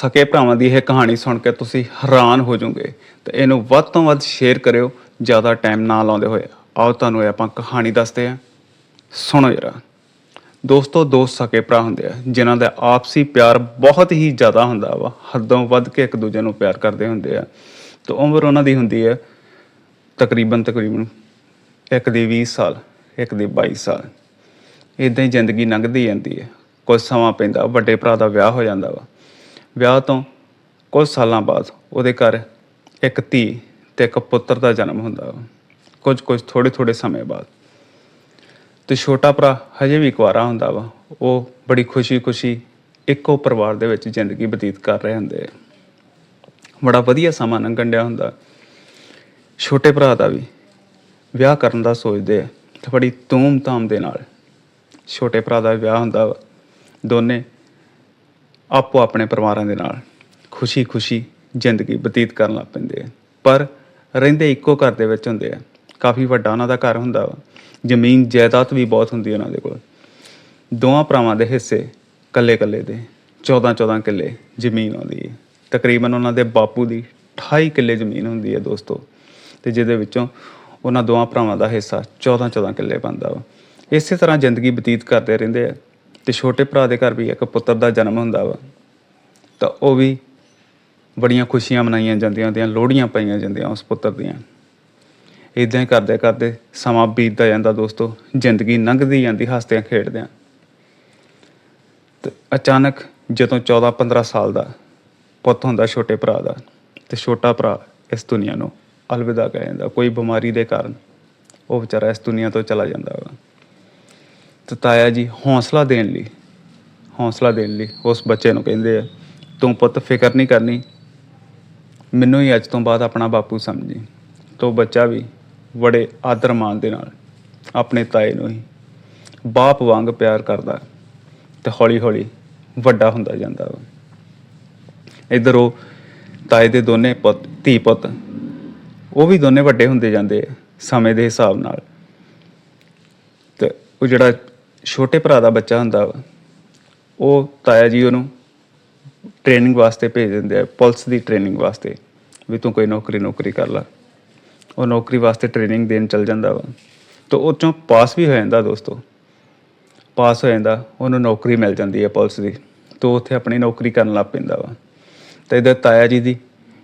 ਸਕੇ ਭਰਾਵਾਂ ਦੀ ਇਹ ਕਹਾਣੀ ਸੁਣ ਕੇ ਤੁਸੀਂ ਹੈਰਾਨ ਹੋ ਜਾਓਗੇ। ਤੇ ਇਹਨੂੰ ਵੱਧ ਤੋਂ ਵੱਧ ਸ਼ੇਅਰ ਕਰਿਓ, ਜ਼ਿਆਦਾ ਟਾਈਮ ਨਾ ਲਾਉਂਦੇ ਹੋਏ। ਆਓ ਤੁਹਾਨੂੰ ਇਹ ਆਪਾਂ ਕਹਾਣੀ ਦੱਸਦੇ ਹਾਂ। ਸੁਣੋ ਜਰਾ। ਦੋਸਤੋ, ਦੋ ਸਕੇ ਭਰਾ ਹੁੰਦੇ ਆ, ਜਿਨ੍ਹਾਂ ਦਾ ਆਪਸੀ ਪਿਆਰ ਬਹੁਤ ਹੀ ਜ਼ਿਆਦਾ ਹੁੰਦਾ ਵਾ। ਹੱਦੋਂ ਵੱਧ ਕੇ ਇੱਕ ਦੂਜੇ ਨੂੰ ਪਿਆਰ ਕਰਦੇ ਹੁੰਦੇ ਆ। ਤੇ ਉਮਰ ਉਹਨਾਂ ਦੀ ਹੁੰਦੀ ਹੈ ਤਕਰੀਬਨ ਤਕਰੀਬਨ ਇੱਕ ਦੀ 20 ਸਾਲ, ਇੱਕ ਦੀ 22 ਸਾਲ। ਇਦਾਂ ਹੀ ਜ਼ਿੰਦਗੀ ਲੰਘਦੀ ਜਾਂਦੀ ਹੈ ਕੁਝ ਸਮਾਂ ਪੈਂਦਾ, ਵੱਡੇ ਭਰਾ ਦਾ ਵਿਆਹ ਹੋ ਜਾਂਦਾ ਵਾ। ਵਿਆਹ ਤੋਂ ਕੁਝ ਸਾਲਾਂ ਬਾਅਦ ਉਹਦੇ ਘਰ ਇੱਕ ਧੀ ਤੇ ਇੱਕ ਪੁੱਤਰ ਦਾ ਜਨਮ ਹੁੰਦਾ ਵਾ। ਕੁਝ ਕੁਝ ਥੋੜੇ ਥੋੜੇ ਸਮੇਂ ਬਾਅਦ। ਤੇ ਛੋਟਾ ਭਰਾ ਹਜੇ ਵੀ ਕੁਆਰਾ ਹੁੰਦਾ ਵਾ। ਉਹ ਬੜੀ ਖੁਸ਼ੀ-ਖੁਸ਼ੀ ਇੱਕੋ ਪਰਿਵਾਰ ਦੇ ਵਿੱਚ ਜ਼ਿੰਦਗੀ ਬਤੀਤ ਕਰ ਰਹੇ ਹੁੰਦੇ ਆ। ਬੜਾ ਵਧੀਆ ਸਮਾਂ ਲੰਘਣ ਡਿਆ ਹੁੰਦਾ। ਛੋਟੇ ਭਰਾ ਦਾ ਵੀ ਵਿਆਹ ਕਰਨ ਦਾ ਸੋਚਦੇ ਆ। ਤੇ ਬੜੀ ਧੂਮ-ਧਾਮ ਦੇ ਨਾਲ ਛੋਟੇ ਭਰਾ ਦਾ ਵਿਆਹ ਹੁੰਦਾ ਵਾ। ਦੋਨੇ ਆਪੋ ਆਪਣੇ ਪਰਿਵਾਰਾਂ ਦੇ ਨਾਲ ਖੁਸ਼ੀ-ਖੁਸ਼ੀ ਜ਼ਿੰਦਗੀ ਬਤੀਤ ਕਰਨ ਲੱਗ ਪੈਂਦੇ ਆ। ਪਰ ਰਹਿੰਦੇ ਇੱਕੋ ਘਰ ਦੇ ਵਿੱਚ ਹੁੰਦੇ ਆ। ਕਾਫੀ ਵੱਡਾ ਉਹਨਾਂ ਦਾ ਘਰ ਹੁੰਦਾ ਵਾ। ਜ਼ਮੀਨ, ਜਾਇਦਾਦ ਵੀ ਬਹੁਤ ਹੁੰਦੀ ਉਹਨਾਂ ਦੇ ਕੋਲ। ਦੋਵਾਂ ਭਰਾਵਾਂ ਦੇ ਹਿੱਸੇ ਕੱਲੇ-ਕੱਲੇ ਦੇ 14-14 ਕਿੱਲੇ ਜ਼ਮੀਨ ਆਉਂਦੀ ਹੈ ਤਕਰੀਬਨ ਉਹਨਾਂ ਦੇ ਬਾਪੂ ਦੀ 28 ਕਿੱਲੇ ਜ਼ਮੀਨ ਹੁੰਦੀ ਹੈ ਦੋਸਤੋ। ਤੇ ਜਿਹਦੇ ਵਿੱਚੋਂ ਉਹਨਾਂ ਦੋਵਾਂ ਭਰਾਵਾਂ ਦਾ ਹਿੱਸਾ 14-14 ਕਿੱਲੇ ਬਣਦਾ ਵਾ। ਇਸੇ ਤਰ੍ਹਾਂ ਜ਼ਿੰਦਗੀ ਬਤੀਤ ਕਰਦੇ ਰਹਿੰਦੇ ਆ। ਤੇ ਛੋਟੇ ਭਰਾ ਦੇ ਘਰ ਵੀ ਇੱਕ ਪੁੱਤਰ ਦਾ ਜਨਮ ਹੁੰਦਾ ਵਾ। ਤਾਂ ਉਹ ਵੀ ਬੜੀਆਂ ਖੁਸ਼ੀਆਂ ਮਨਾਈਆਂ ਜਾਂਦੀਆਂ ਹੁੰਦੀਆਂ ਲੋਹੜੀਆਂ ਪਾਈਆਂ ਜਾਂਦੀਆਂ ਉਸ ਪੁੱਤਰ ਦੀਆਂ। ਇਦਾਂ ਹੀ ਕਰਦੇ ਕਰਦੇ ਸਮਾਂ ਬੀਤਦਾ ਜਾਂਦਾ ਦੋਸਤੋ, ਜ਼ਿੰਦਗੀ ਲੰਘਦੀ ਜਾਂਦੀ ਹੱਸਦਿਆਂ ਖੇਡਦਿਆਂ। ਤੇ ਅਚਾਨਕ ਜਦੋਂ 14-15 ਸਾਲ ਦਾ ਪੁੱਤ ਹੁੰਦਾ ਛੋਟੇ ਭਰਾ ਦਾ, ਤੇ ਛੋਟਾ ਭਰਾ ਇਸ ਦੁਨੀਆ ਨੂੰ ਅਲਵਿਦਾ ਕਹਿ ਜਾਂਦਾ ਕੋਈ ਬਿਮਾਰੀ ਦੇ ਕਾਰਨ ਉਹ ਵਿਚਾਰਾ ਇਸ ਦੁਨੀਆ ਤੋਂ ਚਲਾ ਜਾਂਦਾ ਵਾ। ਤੇ ਤਾਇਆ ਜੀ ਹੌਸਲਾ ਦੇਣ ਲਈ, ਹੌਸਲਾ ਦੇਣ ਲਈ ਉਸ ਬੱਚੇ ਨੂੰ ਕਹਿੰਦੇ ਆ, ਤੂੰ ਪੁੱਤ ਫਿਕਰ ਨਹੀਂ ਕਰਨੀ, ਮੈਨੂੰ ਹੀ ਅੱਜ ਤੋਂ ਬਾਅਦ ਆਪਣਾ ਬਾਪੂ ਸਮਝੀ, ਤੋ ਬੱਚਾ ਵੀ ਬੜੇ ਆਦਰ ਮਾਣ ਦੇ ਨਾਲ ਆਪਣੇ ਤਾਏ ਨੂੰ ਹੀ ਬਾਪ ਵਾਂਗ ਪਿਆਰ ਕਰਦਾ ਤੇ ਹੌਲੀ ਹੌਲੀ ਵੱਡਾ ਹੁੰਦਾ ਜਾਂਦਾ ਵਾ। ਇਧਰ ਉਹ ਤਾਏ ਦੇ ਦੋਨੇ ਪੁੱਤ, ਧੀ ਪੁੱਤ, ਉਹ ਵੀ ਦੋਨੇ ਵੱਡੇ ਹੁੰਦੇ ਜਾਂਦੇ ਆ ਸਮੇਂ ਦੇ ਹਿਸਾਬ ਨਾਲ। ਤੇ ਉਹ ਜਿਹੜਾ ਛੋਟੇ ਭਰਾ ਦਾ ਬੱਚਾ ਹੁੰਦਾ ਵਾ, ਉਹ ਤਾਇਆ ਜੀ ਉਹਨੂੰ ਟ੍ਰੇਨਿੰਗ ਵਾਸਤੇ ਭੇਜ ਦਿੰਦੇ ਆ, ਪੁਲਿਸ ਦੀ ਟ੍ਰੇਨਿੰਗ ਵਾਸਤੇ ਵੀ ਤੂੰ ਕੋਈ ਨੌਕਰੀ ਨੌਕਰੀ ਕਰ ਲੈ। ਉਹ ਨੌਕਰੀ ਵਾਸਤੇ ਟ੍ਰੇਨਿੰਗ ਦੇਣ ਚੱਲ ਜਾਂਦਾ ਵਾ। ਤਾਂ ਉਹ ਚੋਂ ਪਾਸ ਵੀ ਹੋ ਜਾਂਦਾ ਦੋਸਤੋ। ਪਾਸ ਹੋ ਜਾਂਦਾ, ਉਹਨੂੰ ਨੌਕਰੀ ਮਿਲ ਜਾਂਦੀ ਹੈ ਪੁਲਿਸ ਦੀ, ਤੇ ਉੱਥੇ ਆਪਣੀ ਨੌਕਰੀ ਕਰਨ ਲੱਗ ਪੈਂਦਾ ਵਾ। ਤੇ ਇਹਦੇ ਤਾਇਆ ਜੀ ਦੀ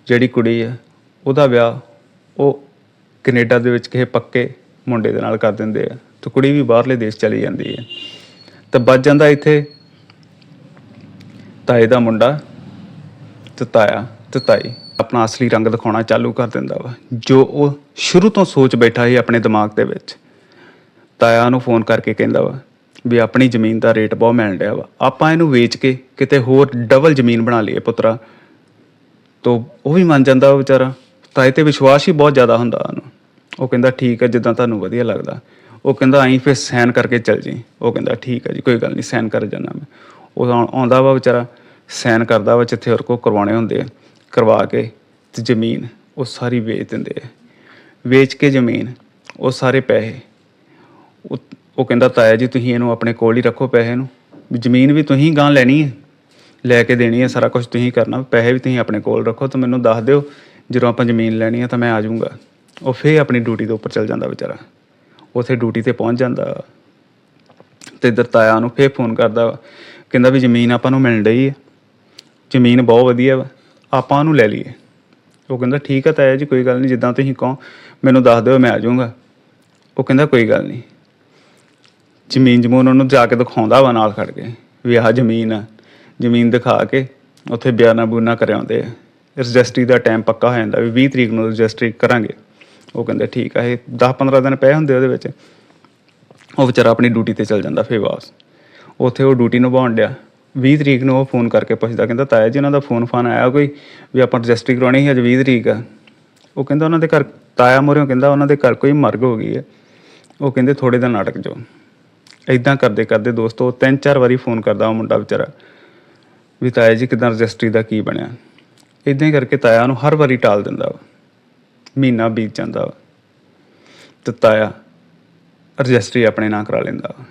ਜਿਹੜੀ ਕੁੜੀ ਆ, ਉਹਦਾ ਵਿਆਹ ਉਹ ਕੈਨੇਡਾ ਦੇ ਵਿੱਚ ਕਿਸੇ ਪੱਕੇ ਮੁੰਡੇ ਦੇ ਨਾਲ ਕਰ ਦਿੰਦੇ ਆ। ਤੇ ਕੁੜੀ ਵੀ ਬਾਹਰਲੇ ਦੇਸ਼ ਚਲੀ ਜਾਂਦੀ ਹੈ। ਤੇ ਬਚ ਜਾਂਦਾ ਇੱਥੇ। ਤਾਏ ਦਾ ਮੁੰਡਾ ਤੇ ਤਾਇਆ ਆਪਣਾ ਅਸਲੀ ਰੰਗ ਦਿਖਾਉਣਾ ਚਾਲੂ ਕਰ ਦਿੰਦਾ ਵਾ। ਜੋ ਉਹ ਸ਼ੁਰੂ ਤੋਂ ਸੋਚ ਬੈਠਾ ਸੀ ਆਪਣੇ ਦਿਮਾਗ ਦੇ ਵਿੱਚ। ਤਾਇਆ ਨੂੰ ਫੋਨ ਕਰਕੇ ਕਹਿੰਦਾ ਵਾ ਵੀ ਆਪਣੀ ਜ਼ਮੀਨ ਦਾ ਰੇਟ ਬਹੁਤ ਮਿਲ ਰਿਹਾ ਵਾ। ਆਪਾਂ ਇਹਨੂੰ ਵੇਚ ਕੇ ਕਿਤੇ ਹੋਰ ਡਬਲ ਜ਼ਮੀਨ ਬਣਾ ਲਈਏ ਪੁੱਤਰਾ। ਤੋਂ ਉਹ ਵੀ ਮੰਨ ਜਾਂਦਾ ਉਹ ਵਿਚਾਰਾ। ਤਾਏ ਤੇ ਵਿਸ਼ਵਾਸ ਹੀ ਬਹੁਤ ਜ਼ਿਆਦਾ ਹੁੰਦਾ ਉਹਨੂੰ। ਉਹ ਕਹਿੰਦਾ, ਠੀਕ ਹੈ, ਜਿੱਦਾਂ ਤੁਹਾਨੂੰ ਵਧੀਆ ਲੱਗਦਾ। ਉਹ ਕਹਿੰਦਾ, ਆਈ ਫਿਰ ਸਾਈਨ ਕਰਕੇ ਚੱਲ ਜੀ ਉਹ ਕਹਿੰਦਾ, ਠੀਕ ਹੈ ਜੀ, ਕੋਈ ਗੱਲ ਨਹੀਂ ਸਾਈਨ ਕਰ ਜਾਣਾ ਮੈਂ। ਉਹ ਆਉਂ- ਆਉਂਦਾ ਵਾ ਵਿਚਾਰਾ ਸਾਈਨ ਕਰਦਾ ਵਾ ਜਿੱਥੇ ਹੋਰ ਕੋ ਕਰਵਾਉਣੇ ਹੁੰਦੇ ਆ, ਕਰਵਾ ਕੇ ਤੇ ਜ਼ਮੀਨ ਉਹ ਸਾਰੀ ਵੇਚ ਦਿੰਦੇ ਆ। ਵੇਚ ਕੇ ਜ਼ਮੀਨ, ਉਹ ਸਾਰੇ ਪੈਸੇ। ਉਹ ਉਹ ਕਹਿੰਦਾ, ਤਾਇਆ ਜੀ, ਤੁਸੀਂ ਇਹਨੂੰ ਆਪਣੇ ਕੋਲ ਹੀ ਰੱਖੋ ਪੈਸੇ ਨੂੰ। ਜ਼ਮੀਨ ਵੀ ਤੁਸੀਂ ਗਾਂ ਲੈਣੀ ਹੈ ਲੈ ਕੇ ਦੇਣੀ ਹੈ ਸਾਰਾ ਕੁਝ ਤੁਸੀਂ ਕਰਨਾ। ਪੈਸੇ ਵੀ ਤੁਸੀਂ ਆਪਣੇ ਕੋਲ ਰੱਖੋ ਤਾਂ ਮੈਨੂੰ ਦੱਸ ਦਿਓ, ਜਦੋਂ ਆਪਾਂ ਜ਼ਮੀਨ ਲੈਣੀ ਹੈ ਤਾਂ ਮੈਂ ਆ ਜਾਊਂਗਾ। ਉਹ ਫੇਰ ਆਪਣੀ ਡਿਊਟੀ ਦੇ ਉੱਪਰ ਚੱਲ ਜਾਂਦਾ ਵਿਚਾਰਾ। ਉਥੇ ਡਿਊਟੀ ਤੇ ਪਹੁੰਚ ਜਾਂਦਾ। ਤੇ ਇੱਧਰ ਤਾਇਆ ਨੂੰ ਫੇਰ ਫੋਨ ਕਰਦਾ ਵਾ। ਕਹਿੰਦਾ ਵੀ ਜ਼ਮੀਨ ਆਪਾਂ ਨੂੰ ਮਿਲ ਰਹੀ ਹੈ ਜ਼ਮੀਨ ਬਹੁਤ ਵਧੀਆ ਵਾ, ਆਪਾਂ ਉਹਨੂੰ ਲੈ ਲਈਏ। ਉਹ ਕਹਿੰਦਾ, ਠੀਕ ਆ ਤਾਇਆ ਜੀ, ਕੋਈ ਗੱਲ ਨਹੀਂ, ਜਿੱਦਾਂ ਤੁਸੀਂ ਕਹੋ, ਮੈਨੂੰ ਦੱਸ ਦਿਓ, ਮੈਂ ਆ ਜਾਊਂਗਾ। ਉਹ ਕਹਿੰਦਾ, ਕੋਈ ਗੱਲ ਨਹੀਂ। ਜ਼ਮੀਨ ਜਮੂਨ ਉਹਨੂੰ ਜਾ ਕੇ ਦਿਖਾਉਂਦਾ ਵਾ ਨਾਲ ਖੜ ਕੇ, ਵੀ ਆਹ ਜ਼ਮੀਨ ਆ। ਜ਼ਮੀਨ ਦਿਖਾ ਕੇ ਉੱਥੇ ਬਿਆਨਾ ਬੂਨਾ ਕਰਾਉਂਦੇ ਆ। ਰਜਿਸਟਰੀ ਦਾ ਟਾਈਮ ਪੱਕਾ ਹੋ ਜਾਂਦਾ ਵੀ 20 ਤਰੀਕ ਨੂੰ ਰਜਿਸਟਰੀ ਕਰਾਂਗੇ। ਉਹ ਕਹਿੰਦੇ ਠੀਕ ਆ, ਇਹ 10-15 ਦਿਨ ਪਏ ਹੁੰਦੇ ਉਹਦੇ ਵਿੱਚ। ਉਹ ਵਿਚਾਰਾ ਆਪਣੀ ਡਿਊਟੀ ਤੇ ਚਲ ਜਾਂਦਾ ਫੇਰ ਵਾਪਸ। ਉੱਥੇ ਉਹ ਡਿਊਟੀ ਨਿਭਾਉਣ ਡਿਆ। 20 ਤਰੀਕ ਨੂੰ ਉਹ ਫੋਨ ਕਰਕੇ ਪੁੱਛਦਾ, ਕਹਿੰਦਾ, ਤਾਇਆ ਜੀ, ਉਹਨਾਂ ਦਾ ਫੋਨ ਫਾਨ ਆਇਆ ਕੋਈ ਵੀ ਆਪਾਂ ਰਜਿਸਟਰੀ ਕਰਾਉਣੀ ਸੀ ਅੱਜ 20 ਤਰੀਕ ਆ? ਉਹ ਕਹਿੰਦਾ, ਉਹਨਾਂ ਦੇ ਘਰ, ਤਾਇਆ ਮੋਰਿਓ ਕਹਿੰਦਾ, ਉਹਨਾਂ ਦੇ ਘਰ ਕੋਈ ਮਰਗ ਹੋ ਗਈ ਹੈ ਉਹ ਕਹਿੰਦੇ ਥੋੜੇ ਦਿਨ ਅਟਕ ਜਾਓ ਇਦਾਂ ਕਰਦੇ ਕਰਦੇ ਦੋਸਤੋ, ਤਿੰਨ ਚਾਰ ਵਾਰੀ ਫੋਨ ਕਰਦਾ ਉਹ ਮੁੰਡਾ ਵਿਚਾਰਾ ਵੀ ਤਾਇਆ ਜੀ, ਕਿਦਾਂ ਰਜਿਸਟਰੀ ਦਾ ਕੀ ਬਣਿਆ? ਇਦਾਂ ਹੀ ਕਰਕੇ ਤਾਇਆ ਨੂੰ ਹਰ ਵਾਰੀ ਟਾਲ ਦਿੰਦਾ ਵਾ ਮਹੀਨਾ ਬੀਤ ਜਾਂਦਾ ਵਾ। ਤੇ ਤਾਇਆ ਰਜਿਸਟਰੀ ਆਪਣੇ ਨਾਂ ਕਰਾ ਲੈਂਦਾ ਵਾ।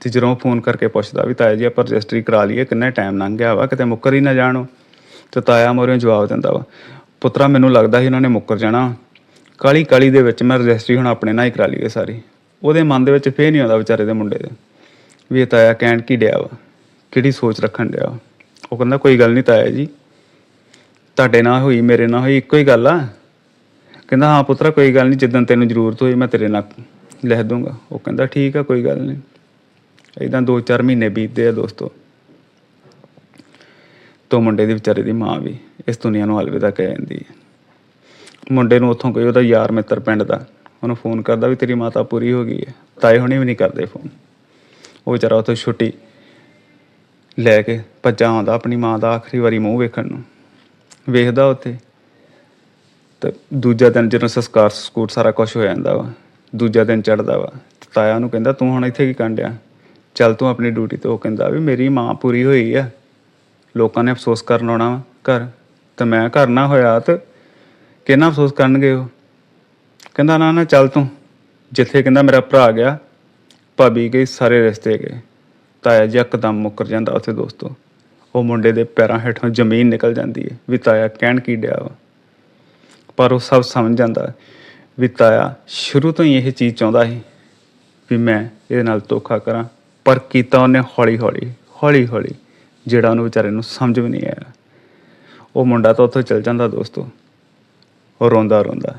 ਤੇ ਜਦੋਂ ਫੋਨ ਕਰਕੇ ਪੁੱਛਦਾ ਵੀ, ਤਾਇਆ ਜੀ, ਆਪਾਂ ਰਜਿਸਟਰੀ ਕਰਾ ਲਈਏ, ਕਿੰਨਾ ਟਾਈਮ ਲੰਘ ਗਿਆ ਵਾ? ਕਿਤੇ ਮੁੱਕਰ ਹੀ ਨਾ ਜਾਣੋ ਤੇ ਤਾਇਆ ਮੋਰਿਓ ਜਵਾਬ ਦਿੰਦਾ ਵਾ, ਪੁੱਤਰਾ, ਮੈਨੂੰ ਲੱਗਦਾ ਸੀ ਉਹਨਾਂ ਨੇ ਮੁੱਕਰ ਜਾਣਾ। ਕਾਲੀ ਕਾਲੀ ਦੇ ਵਿੱਚ ਮੈਂ ਰਜਿਸਟਰੀ ਹੁਣ ਆਪਣੇ ਨਾਂ ਹੀ ਕਰਾ ਲਈਏ ਸਾਰੀ। ਉਹਦੇ ਮਨ ਦੇ ਵਿੱਚ ਫੇਰ ਨਹੀਂ ਆਉਂਦਾ ਵਿਚਾਰੇ ਦੇ ਮੁੰਡੇ ਦੇ। ਵੀ ਇਹ ਤਾਇਆ ਕਹਿਣ ਕੀ ਡਿਆ ਵਾ? ਕਿਹੜੀ ਸੋਚ ਰੱਖਣ ਡਿਆ ਵਾ? ਉਹ ਕਹਿੰਦਾ, ਕੋਈ ਗੱਲ ਨਹੀਂ ਤਾਇਆ ਜੀ। ਤੁਹਾਡੇ ਨਾਲ ਹੋਈ, ਮੇਰੇ ਨਾਲ ਹੋਈ, ਇੱਕੋ ਹੀ ਗੱਲ ਆ। ਕਹਿੰਦਾ, ਹਾਂ ਪੁੱਤਰਾ, ਕੋਈ ਗੱਲ ਨਹੀਂ ਜਿੱਦਣ ਤੈਨੂੰ ਜ਼ਰੂਰਤ ਹੋਈ ਮੈਂ ਤੇਰੇ ਨਾਲ ਲਿਖ ਦੂੰਗਾ। ਉਹ ਕਹਿੰਦਾ, ਠੀਕ ਆ, ਕੋਈ ਗੱਲ ਨਹੀਂ ਇਦਾਂ 2-4 ਮਹੀਨੇ ਬੀਤਦੇ ਆ ਦੋਸਤੋ। ਤੋਂ ਮੁੰਡੇ ਦੀ ਵਿਚਾਰੇ ਦੀ ਮਾਂ ਵੀ ਇਸ ਦੁਨੀਆ ਨੂੰ ਅਲਵਿਦਾ ਕਹਿ ਜਾਂਦੀ ਹੈ। ਮੁੰਡੇ ਨੂੰ ਉੱਥੋਂ ਕੋਈ ਉਹਦਾ ਯਾਰ ਮਿੱਤਰ ਪਿੰਡ ਦਾ, ਉਹਨੂੰ ਫੋਨ ਕਰਦਾ ਵੀ ਤੇਰੀ ਮਾਤਾ ਪੂਰੀ ਹੋ ਗਈ ਹੈ। ਤਾਏ ਹੁਣੇ ਵੀ ਨਹੀਂ ਕਰਦੇ ਫੋਨ। ਉਹ ਵਿਚਾਰਾ ਉੱਥੋਂ ਛੁੱਟੀ ਲੈ ਕੇ ਭੱਜਾ ਆਉਂਦਾ ਆਪਣੀ ਮਾਂ ਦਾ ਆਖਰੀ ਵਾਰੀ ਮੂੰਹ ਵੇਖਣ ਨੂੰ। ਵੇਖਦਾ ਉੱਥੇ ਤੇ ਦੂਜਾ ਦਿਨ ਜਦੋਂ ਸੰਸਕਾਰ ਸਕੂਟ ਸਾਰਾ ਕੁਝ ਹੋ ਜਾਂਦਾ ਵਾ, ਦੂਜਾ ਦਿਨ ਚੜਦਾ ਵਾ। ਤਾਇਆ ਨੂੰ ਕਹਿੰਦਾ, ਤੂੰ ਹੁਣ ਇੱਥੇ ਕੀ ਕਰਨ ਡਿਆ? ਚੱਲ ਤੂੰ ਆਪਣੀ ਡਿਊਟੀ ਤੇ ਉਹ ਕਹਿੰਦਾ ਵੀ ਮੇਰੀ ਮਾਂ ਪੂਰੀ ਹੋਈ ਆ। ਲੋਕਾਂ ਨੇ ਅਫਸੋਸ ਕਰਨ ਆਉਣਾ ਵਾ ਘਰ। ਤੇ ਮੈਂ ਘਰ ਨਾ ਹੋਇਆ ਤੇ ਕਿੰਨਾ ਅਫਸੋਸ ਕਰਨਗੇ ਉਹ? ਕਹਿੰਦਾ, ਨਾ ਨਾ, ਚੱਲ ਤੂੰ। ਜਿੱਥੇ ਕਹਿੰਦਾ ਮੇਰਾ ਭਰਾ ਗਿਆ, ਭਾਬੀ ਗਈ, ਸਾਰੇ ਰਿਸ਼ਤੇ ਗਏ। ਤਾਇਆ ਜੀ ਇੱਕਦਮ ਮੁੱਕਰ ਜਾਂਦਾ ਉੱਥੇ ਦੋਸਤੋ। ਉਹ ਮੁੰਡੇ ਦੇ ਪੈਰਾਂ ਹੇਠੋਂ ਜ਼ਮੀਨ ਨਿਕਲ ਜਾਂਦੀ ਹੈ ਵੀ ਤਾਇਆ ਕਹਿਣ ਕੀ ਡਿਆ ਵਾ। ਪਰ ਉਹ ਸਭ ਸਮਝ ਜਾਂਦਾ ਵੀ ਤਾਇਆ ਸ਼ੁਰੂ ਤੋਂ ਹੀ ਇਹ ਚੀਜ਼ ਚਾਹੁੰਦਾ ਸੀ ਵੀ ਮੈਂ ਇਹਦੇ ਨਾਲ ਧੋਖਾ ਕਰਾਂ, ਪਰ ਕੀਤਾ ਉਹਨੇ ਹੌਲੀ ਹੌਲੀ ਹੌਲੀ ਹੌਲੀ ਜਿਹੜਾ ਉਹਨੂੰ ਵਿਚਾਰੇ ਨੂੰ ਸਮਝ ਵੀ ਨਹੀਂ ਆਇਆ। ਉਹ ਮੁੰਡਾ ਤਾਂ ਉੱਥੋਂ ਚਲ ਜਾਂਦਾ ਦੋਸਤੋ, ਉਹ ਰੋਂਦਾ ਰੋਂਦਾ,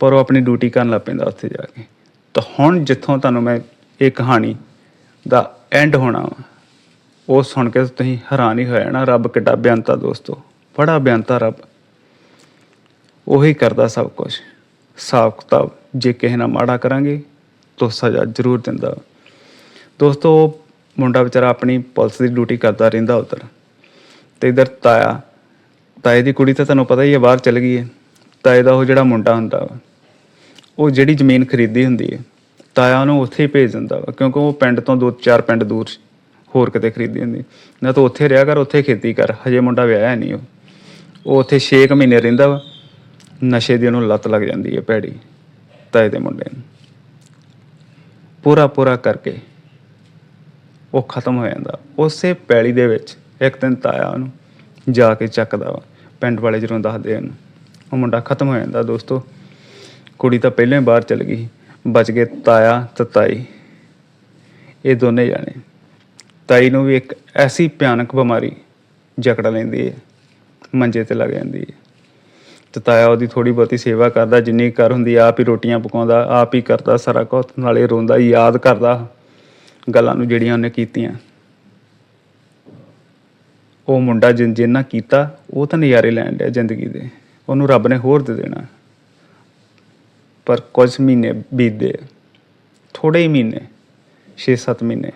ਪਰ ਉਹ ਆਪਣੀ ਡਿਊਟੀ ਕਰਨ ਲੱਗ ਪੈਂਦਾ ਉੱਥੇ ਜਾ ਕੇ। ਤਾਂ ਹੁਣ ਜਿੱਥੋਂ ਤੁਹਾਨੂੰ ਮੈਂ ਇਹ ਕਹਾਣੀ ਦਾ ਐਂਡ ਹੋਣਾ ਵਾ, ਉਹ ਸੁਣ ਕੇ ਤੁਸੀਂ ਹੈਰਾਨ ਹੀ ਹੋ ਜਾਣਾ ਰੱਬ ਕਿੱਡਾ ਬਿਆਨਤਾ ਦੋਸਤੋ, ਬੜਾ ਬਿਆਨਤਾ ਰੱਬ। ਉਹੀ ਕਰਦਾ ਸਭ ਕੁਝ ਹਿਸਾਬ ਕਿਤਾਬ ਜੇ ਕਿਸੇ ਨਾਲ ਮਾੜਾ ਕਰਾਂਗੇ, ਤਾਂ ਸਜ਼ਾ ਜ਼ਰੂਰ ਦਿੰਦਾ। ਦੋਸਤੋ, ਉਹ ਮੁੰਡਾ ਵਿਚਾਰਾ ਆਪਣੀ ਪੁਲਿਸ ਦੀ ਡਿਊਟੀ ਕਰਦਾ ਰਹਿੰਦਾ ਉਧਰ। ਤੇ ਇਧਰ ਤਾਇਆ, ਤਾਏ ਦੀ ਕੁੜੀ ਤਾਂ ਤੁਹਾਨੂੰ ਪਤਾ ਹੀ ਹੈ, ਬਾਹਰ ਚਲ ਗਈ ਹੈ। ਤਾਏ ਦਾ ਉਹ ਜਿਹੜਾ ਮੁੰਡਾ ਹੁੰਦਾ ਵਾ, ਉਹ ਜਿਹੜੀ ਜ਼ਮੀਨ ਖਰੀਦੀ ਹੁੰਦੀ ਹੈ, ਤਾਇਆ ਉਹਨੂੰ ਉੱਥੇ ਹੀ ਭੇਜ ਦਿੰਦਾ ਵਾ, ਕਿਉਂਕਿ ਉਹ ਪਿੰਡ ਤੋਂ ਦੋ, ਚਾਰ ਪਿੰਡ ਦੂਰ ਹੋਰ ਕਿਤੇ ਖਰੀਦੀ ਹੁੰਦੀ। ਨਾ ਤਾਂ ਉੱਥੇ ਰਿਹਾ ਕਰ, ਉੱਥੇ ਖੇਤੀ ਕਰ, ਹਜੇ ਮੁੰਡਾ ਵਿਆਹਿਆ ਨਹੀਂ ਉਹ। ਉਹ ਉੱਥੇ 6 ਮਹੀਨੇ ਰਹਿੰਦਾ ਵਾ। ਨਸ਼ੇ ਦੀ ਉਹਨੂੰ ਲੱਤ ਲੱਗ ਜਾਂਦੀ ਹੈ ਭੈੜੀ, ਤਾਏ ਦੇ ਮੁੰਡੇ ਨੂੰ। ਪੂਰਾ ਪੂਰਾ ਕਰਕੇ ਉਹ ਖਤਮ ਹੋ ਜਾਂਦਾ। ਉਸੇ ਪੈਲੀ ਦੇ ਵਿੱਚ ਇੱਕ ਦਿਨ ਤਾਇਆ ਉਹਨੂੰ ਜਾ ਕੇ ਚੱਕਦਾ ਵਾ, ਪਿੰਡ ਵਾਲੇ ਜਦੋਂ ਦੱਸਦੇ ਹਨ, ਉਹ ਮੁੰਡਾ ਖਤਮ ਹੋ ਜਾਂਦਾ ਦੋਸਤੋ। ਕੁੜੀ ਤਾਂ ਪਹਿਲਾਂ ਹੀ ਬਾਹਰ ਚਲ ਗਈ, ਬਚ ਗਏ ਤਾਇਆ ਤੇ ਤਾਈ। ਇਹ ਦੋਨੇ ਜਾਣੇ। ਤਾਈ ਨੂੰ ਵੀ ਇੱਕ ਐਸੀ ਭਿਆਨਕ ਬਿਮਾਰੀ ਜਕੜ ਲੈਂਦੀ ਹੈ, ਮੰਜੇ ਤੇ ਲੱਗ ਜਾਂਦੀ ਹੈ। ਤੇ ਤਾਇਆ ਉਹਦੀ ਥੋੜੀ ਬਹੁਤੀ ਸੇਵਾ ਕਰਦਾ, ਜਿੰਨੀ ਕਰ ਹੁੰਦੀ, ਆਪ ਹੀ ਰੋਟੀਆਂ ਪਕਾਉਂਦਾ, ਆਪ ਹੀ ਕਰਦਾ ਸਾਰਾ ਕੁਝ ਨਾਲੇ ਰੋਂਦਾ, ਯਾਦ ਕਰਦਾ ਗੱਲਾਂ ਨੂੰ ਜਿਹੜੀਆਂ ਉਹਨੇ ਕੀਤੀਆਂ। ਉਹ ਮੁੰਡਾ ਜਿਨ, ਜਿੰਨਾ ਕੀਤਾ, ਉਹ ਤਾਂ ਨਜ਼ਾਰੇ ਲੈਣ ਲਿਆ ਜ਼ਿੰਦਗੀ ਦੇ। ਉਹਨੂੰ ਰੱਬ ਨੇ ਹੋਰ ਦੇ ਦੇਣਾ। ਪਰ ਕੁਝ ਮਹੀਨੇ ਬੀਤੇ ਥੋੜੇ ਹੀ ਮਹੀਨੇ 6-7 ਮਹੀਨੇ।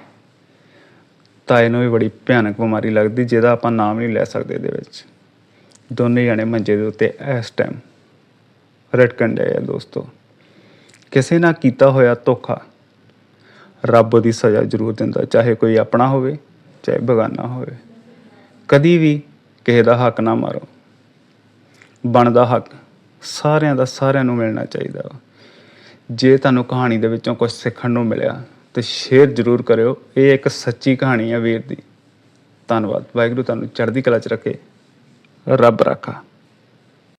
ਤਾਏ ਨੂੰ ਵੀ ਬੜੀ ਭਿਆਨਕ ਬਿਮਾਰੀ ਲੱਗਦੀ, ਜਿਹਦਾ ਆਪਾਂ ਨਾਮ ਨਹੀਂ ਲੈ ਸਕਦੇ ਇਹਦੇ ਵਿੱਚ। ਦੋਨੇ ਜਣੇ ਮੰਜੇ ਦੇ ਉੱਤੇ ਇਸ ਟਾਈਮ ਰਟਕਣ ਡਏ ਆ ਦੋਸਤੋ। ਕਿਸੇ ਨਾਲ ਕੀਤਾ ਹੋਇਆ ਧੋਖਾ ਰੱਬ ਦੀ ਸਜ਼ਾ ਜ਼ਰੂਰ ਦਿੰਦਾ, ਚਾਹੇ ਕੋਈ ਆਪਣਾ ਹੋਵੇ, ਚਾਹੇ ਬਗਾਨਾ ਹੋਵੇ। ਕਦੀ ਵੀ ਕਿਸੇ ਦਾ ਹੱਕ ਨਾ ਮਾਰੋ। ਬਣਦਾ ਹੱਕ ਸਾਰਿਆਂ ਦਾ ਸਾਰਿਆਂ ਨੂੰ ਮਿਲਣਾ ਚਾਹੀਦਾ। ਵਾ ਜੇ ਤੁਹਾਨੂੰ ਕਹਾਣੀ ਦੇ ਵਿੱਚੋਂ ਕੁਝ ਸਿੱਖਣ ਨੂੰ ਮਿਲਿਆ, ਤੇ ਸ਼ੇਅਰ ਜ਼ਰੂਰ ਕਰਿਓ। ਇਹ ਇੱਕ ਸੱਚੀ ਕਹਾਣੀ ਹੈ ਵੀਰ ਦੀ। ਧੰਨਵਾਦ। ਵਾਹਿਗੁਰੂ ਤੁਹਾਨੂੰ ਚੜ੍ਹਦੀ ਕਲਾ 'ਚ ਰੱਖੇ। ਰੱਬ ਰਾਖਾ